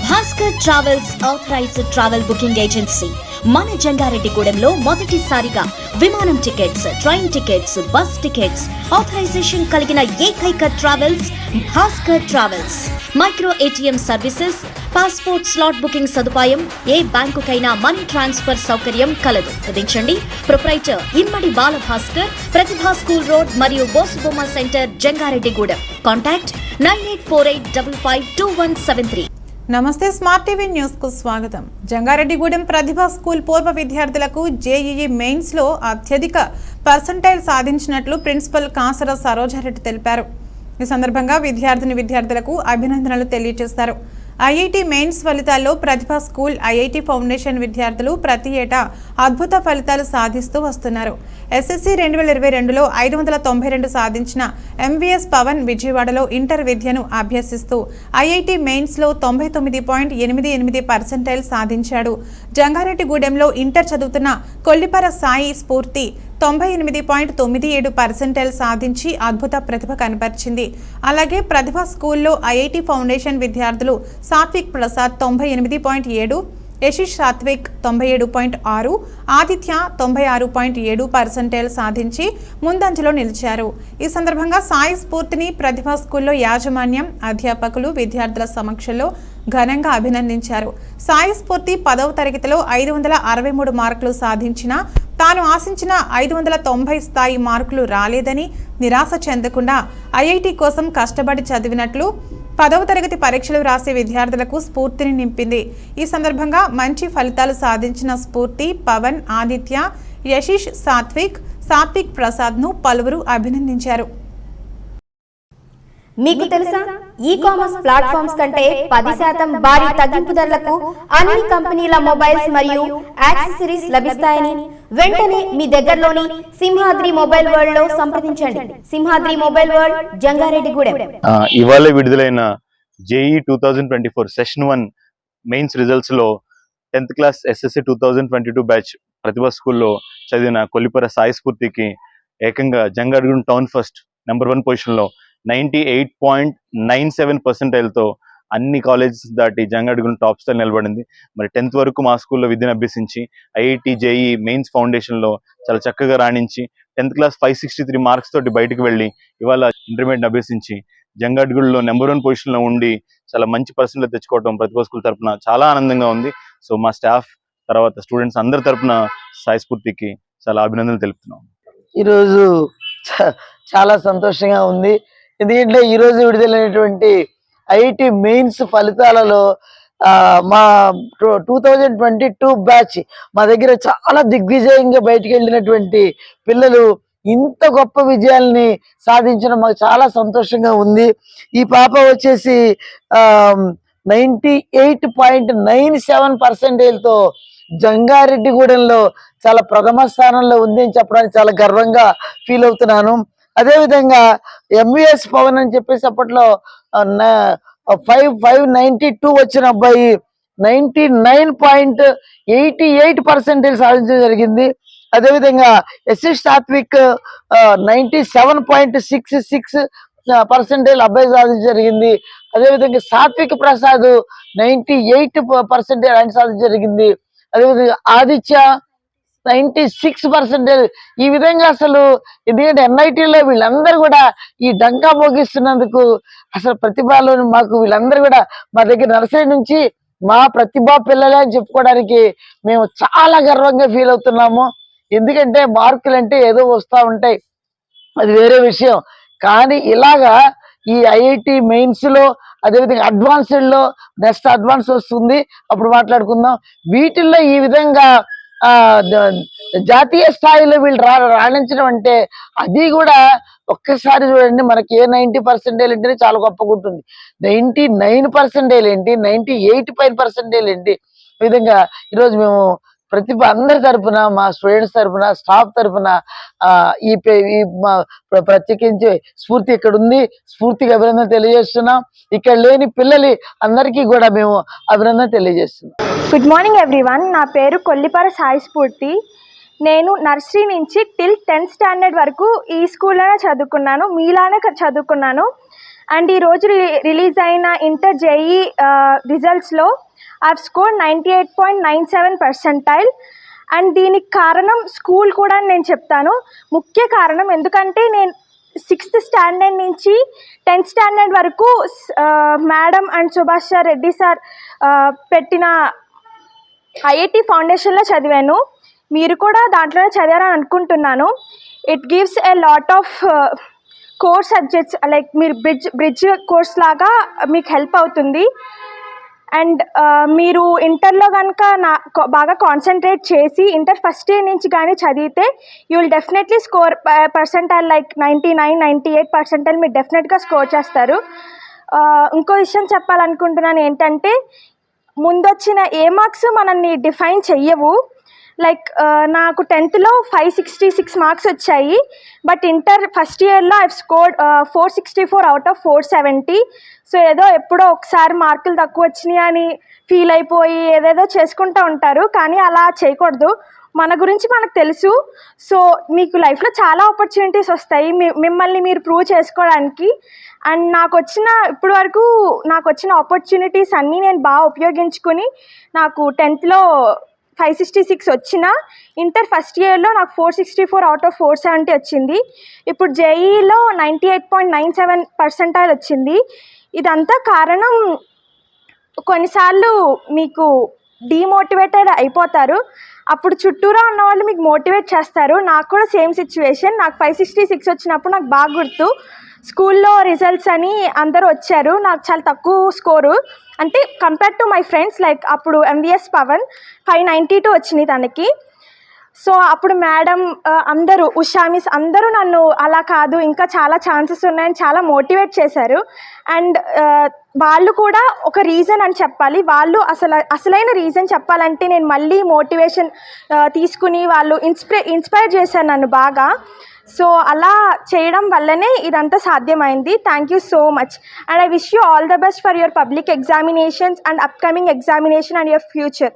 Bhaskar travels authorised travel booking agency మన జంగారెడ్డిగూడెంలో మొదటిసారిగా విమానం tickets train tickets bus tickets authorisation కలిగిన ఏకైక travels Bhaskar travels micro ATM services passport slot booking సదుపాయం ఏ బ్యాంకుకైనా మనీ ట్రాన్స్ఫర్ సౌకర్యం కలదు. విధించండి proprietor Immadi Balabhaskar Pratibha school road మరియు Bosubomma centre Jangareddygudem. Contact nine eight four eight double five two one seven three. నమస్తే smart TV న్యూస్కు స్వాగతం. జంగారెడ్డిగూడెం ప్రతిభా school పూర్వ విద్యార్థులకు జేఈఈ మెయిన్స్లో అత్యధిక పర్సంటైల్ సాధించినట్లు ప్రిన్సిపల్ కాసర సరోజారెడ్డి తెలిపారు. ఈ సందర్భంగా విద్యార్థిని విద్యార్థులకు అభినందనలు తెలియజేశారు. ఐఐటి మెయిన్స్ ఫలితాల్లో ప్రతిభ స్కూల్ ఐఐటి ఫౌండేషన్ విద్యార్థులు ప్రతి ఏటా అద్భుత ఫలితాలు సాధిస్తూ వస్తున్నారు. ఎస్ఎస్సి రెండు వేల ఇరవై రెండులో ఐదు వందల తొంభై రెండు సాధించిన ఎంవీఎస్ పవన్ విజయవాడలో ఇంటర్ విద్యను అభ్యసిస్తూ ఐఐటి మెయిన్స్లో తొంభై తొమ్మిది పాయింట్ ఎనిమిది ఎనిమిది పర్సెంటైల్ సాధించాడు. జంగారెడ్డిగూడెంలో ఇంటర్ చదువుతున్న కొల్లిపర సాయి స్ఫూర్తి తొంభై ఎనిమిది పాయింట్ తొమ్మిది ఏడు పర్సెంటైల్ సాధించి అద్భుత ప్రతిభ కనబరిచింది. అలాగే ప్రతిభ స్కూల్లో ఐఐటి ఫౌండేషన్ విద్యార్థులు సాత్విక్ ప్రసాద్ తొంభై ఎనిమిది పాయింట్ ఏడు యశిష్ సాత్విక్ తొంభై ఏడు పాయింట్ ఆరు ఆదిత్య తొంభై ఆరు పాయింట్ ఏడు పర్సెంటైల్ సాధించి ముందంజలో నిలిచారు. ఈ సందర్భంగా సాయి స్ఫూర్తిని ప్రతిభా స్కూల్లో యాజమాన్యం అధ్యాపకులు విద్యార్థుల సమక్షంలో ఘనంగా అభినందించారు. సాయి స్ఫూర్తి పదవ తరగతిలో ఐదు వందల అరవై మూడు మార్కులు సాధించిన తాను ఆశించిన ఐదు వందల తొంభై స్థాయి మార్కులు రాలేదని నిరాశ చెందకుండా ఐఐటి కోసం కష్టపడి చదివినట్లు పదవ తరగతి పరీక్షలు రాసే విద్యార్థులకు స్ఫూర్తిని నింపింది. ఈ సందర్భంగా మంచి ఫలితాలు సాధించిన స్ఫూర్తి పవన్ ఆదిత్య యశీష్ సాత్విక్ సాత్విక్ ప్రసాద్ను పలువురు అభినందించారు. మీకు తెలుసా? ఈ కామర్స్ ప్లాట్ఫామ్స్ కంటే పది శాతం భారీ తగ్గింపు ధరలకు అన్ని కంపెనీల మొబైల్స్ మరియు యాక్సెసరీస్ లభిస్తాయని వెంటనే మీ దగ్గరలోని సింహాద్రి మొబైల్ వరల్డ్లో సంప్రదించండి. Simhadri mobile world Jangareddygudem. ఇవాళ విడుదలైన JEE two thousand twenty four session one mains రిజల్ట్స్లో tenth class SSC two thousand twenty two batch Pratibha స్కూల్లో చదివిన కొల్లిపుర సాయి స్ఫూర్తికి ఏకంగా Jangareddygudem town first number one పొజిషన్లో ninety eight point nine seven పర్సెంటైల్తో అన్ని colleges దాటి జంగాడుగున్ top style నిలబడింది. మరి టెన్త్ వరకు మా స్కూల్లో విద్యను అభ్యసించి ఐఐటి జేఈ మెయిన్స్ ఫౌండేషన్లో చాలా చక్కగా రాణించి tenth class five sixty three marks తోటి బయటకు వెళ్ళి ఇవాళ ఇంటర్మీడియట్ అభ్యసించి జంగాడ్గుడిలో నెంబర్ వన్ పొజిషన్లో ఉండి చాలా మంచి పర్సెంట్లు తెచ్చుకోవడం ప్రతిభా స్కూల్ తరపున చాలా ఆనందంగా ఉంది. సో మా స్టాఫ్ తర్వాత స్టూడెంట్స్ అందరి తరపున సాయి స్ఫూర్తికి చాలా అభినందనలు తెలుపుతున్నాం. ఈరోజు చ- చాలా సంతోషంగా ఉంది. ఎందుకంటే ఈరోజు విడుదలైనటువంటి ఐఐటి మెయిన్స్ ఫలితాలలో మా two thousand twenty two batch మా దగ్గర చాలా దిగ్విజయంగా బయటికి వెళ్ళినటువంటి పిల్లలు ఇంత గొప్ప విజయాల్ని సాధించడం మాకు చాలా సంతోషంగా ఉంది. ఈ పాప వచ్చేసి ninety eight point nine seven పర్సెంటేజ్తో జంగారెడ్డిగూడెంలో చాలా ప్రథమ స్థానంలో ఉంది అని చెప్పడానికి చాలా గర్వంగా ఫీల్ అవుతున్నాను. అదేవిధంగా ఎంవిఎస్ పవన్ అని చెప్పేసి అప్పట్లో ఫైవ్ ఫైవ్ నైన్టీ టూ వచ్చిన అబ్బాయి ninety nine point eighty eight percentage సాధించడం జరిగింది. అదేవిధంగా S S Satvik ninety seven point six six percentage అబ్బాయి సాధించడం జరిగింది. అదేవిధంగా Satvik Prasad ninety eight percentage ఆయన సాధించడం జరిగింది. అదేవిధంగా ఆదిత్య నైంటీ సిక్స్ పర్సెంటేజ్ ఈ విధంగా అసలు ఎందుకంటే ఎన్ఐటీలో వీళ్ళందరూ కూడా ఈ డంకా మోగిస్తున్నందుకు అసలు ప్రతిభలోని మాకు వీళ్ళందరూ కూడా మా దగ్గర నర్సరీ నుంచి మా ప్రతిభా పిల్లలే అని చెప్పుకోవడానికి మేము చాలా గర్వంగా ఫీల్ అవుతున్నాము. ఎందుకంటే మార్కులు అంటే ఏదో వస్తూ ఉంటాయి. అది వేరే విషయం. కానీ ఇలాగా ఈ ఐఐటి మెయిన్స్లో అదేవిధంగా అడ్వాన్స్డ్లో నెక్స్ట్ అడ్వాన్స్ వస్తుంది. అప్పుడు మాట్లాడుకుందాం. వీటిల్లో ఈ విధంగా జాతీయ స్థాయిలో వీళ్ళు రా రాణించడం అంటే అది కూడా ఒక్కసారి చూడండి మనకి ఏ నైన్టీ పర్సెంటేజ్ అంటే చాలా గొప్పగా ఉంటుంది నైంటీ నైన్ పర్సెంటేజ్ ఏంటి? నైన్టీ ఎయిట్ ఫైవ్ పర్సెంటేజ్ ఏంటి? విధంగా ఈరోజు మేము ప్రతిభ అందరి తరపున మా స్టూడెంట్స్ తరపున స్టాఫ్ తరఫున ఈ మా ప్ర- ప్రత్యేకించి స్ఫూర్తి ఇక్కడ ఉంది స్ఫూర్తికి అభినందన తెలియజేస్తున్నాం. ఇక్కడ లేని పిల్లలు అందరికీ కూడా మేము అభినందన తెలియజేస్తున్నాం. గుడ్ మార్నింగ్ ఎవ్రీవన్ నా పేరు కొల్లిపర సాయి స్ఫూర్తి. నేను నర్సరీ నుంచి టిల్ టెన్త్ స్టాండర్డ్ వరకు ఈ స్కూల్లోనే చదువుకున్నాను. మీలానే చదువుకున్నాను. అండ్ ఈరోజు రి రిలీజ్ అయిన ఇంటర్ జేఈ రిజల్ట్స్లో are score ninety eight point nine seven percentile. And దీనికి కారణం స్కూల్ కూడా నేను చెప్తాను. ముఖ్య కారణం ఎందుకంటే నేను సిక్స్త్ స్టాండర్డ్ నుంచి టెన్త్ స్టాండర్డ్ వరకు madam and Subhash sir Reddy sir పెట్టిన ఐఐటి ఫౌండేషన్లో చదివాను. మీరు కూడా దాంట్లోనే చదివారని అనుకుంటున్నాను. It gives a lot of course subjects like మీరు బ్రిడ్జ్ బ్రిడ్జ్ కోర్స్ లాగా మీకు హెల్ప్ అవుతుంది. అండ్ uh, మీరు ఇంటర్లో కనుక నా బాగా కాన్సన్ట్రేట్ చేసి ఇంటర్ ఫస్ట్ ఇయర్ నుంచి కానీ చదివితే you will definitely score percentile like ninety nine ninety eight percentile మీరు డెఫినెట్గా స్కోర్ చేస్తారు. Uh, ఇంకో విషయం చెప్పాలనుకుంటున్నాను ఏంటంటే ముందొచ్చిన ఏ మార్క్స్ మనల్ని డిఫైన్ చెయ్యవు. లైక్ నాకు టెన్త్లో ఫైవ్ సిక్స్టీ సిక్స్ మార్క్స్ వచ్చాయి. బట్ ఇంటర్ ఫస్ట్ ఇయర్లో I scored four sixty four out of four seventy so ఏదో ఎప్పుడో ఒకసారి మార్కులు తక్కువ వచ్చినాయి అని ఫీల్ అయిపోయి ఏదేదో చేసుకుంటూ ఉంటారు. కానీ అలా చేయకూడదు. మన గురించి మనకు తెలుసు. సో మీకు లైఫ్లో చాలా ఆపర్చునిటీస్ వస్తాయి. మిమ్మల్ని మీరు ప్రూవ్ చేసుకోవడానికి. అండ్ నాకు వచ్చిన ఇప్పుడు వరకు నాకు వచ్చిన ఆపర్చునిటీస్ అన్నీ నేను బాగా ఉపయోగించుకొని నాకు టెన్త్లో ఫైవ్ సిక్స్టీ సిక్స్ వచ్చిన ఇంటర్ ఫస్ట్ ఇయర్లో నాకు four sixty four out of four seventy వచ్చింది. ఇప్పుడు జేఈలో ninety eight point nine seven percentile వచ్చింది. ఇదంతా కారణం కొన్నిసార్లు మీకు డీమోటివేటెడ్ అయిపోతారు. అప్పుడు చుట్టూరా ఉన్న వాళ్ళు మీకు మోటివేట్ చేస్తారు. నాకు కూడా సేమ్ సిచ్యువేషన్. నాకు ఫైవ్ సిక్స్టీ సిక్స్ వచ్చినప్పుడు నాకు బాగా గుర్తు. స్కూల్లో రిజల్ట్స్ అని అందరూ వచ్చారు. నాకు చాలా తక్కువ స్కోరు అంటే compare to my friends like అప్పుడు MVS Pavan five ninety two వచ్చింది తనకి. సో అప్పుడు మేడం అందరూ ఉషా మిస్ అందరూ నన్ను అలా కాదు ఇంకా చాలా ఛాన్సెస్ ఉన్నాయని చాలా మోటివేట్ చేశారు. అండ్ వాళ్ళు కూడా ఒక రీజన్ అని చెప్పాలి. వాళ్ళు అసలు అసలైన రీజన్ చెప్పాలంటే నేను మళ్ళీ మోటివేషన్ తీసుకుని వాళ్ళు ఇన్స్పై ఇన్స్పైర్ చేశారు నన్ను బాగా. సో అలా చేయడం వల్లనే ఇదంతా సాధ్యమైంది. Thank you so much and I wish you all the best for your public examinations and upcoming examination and your future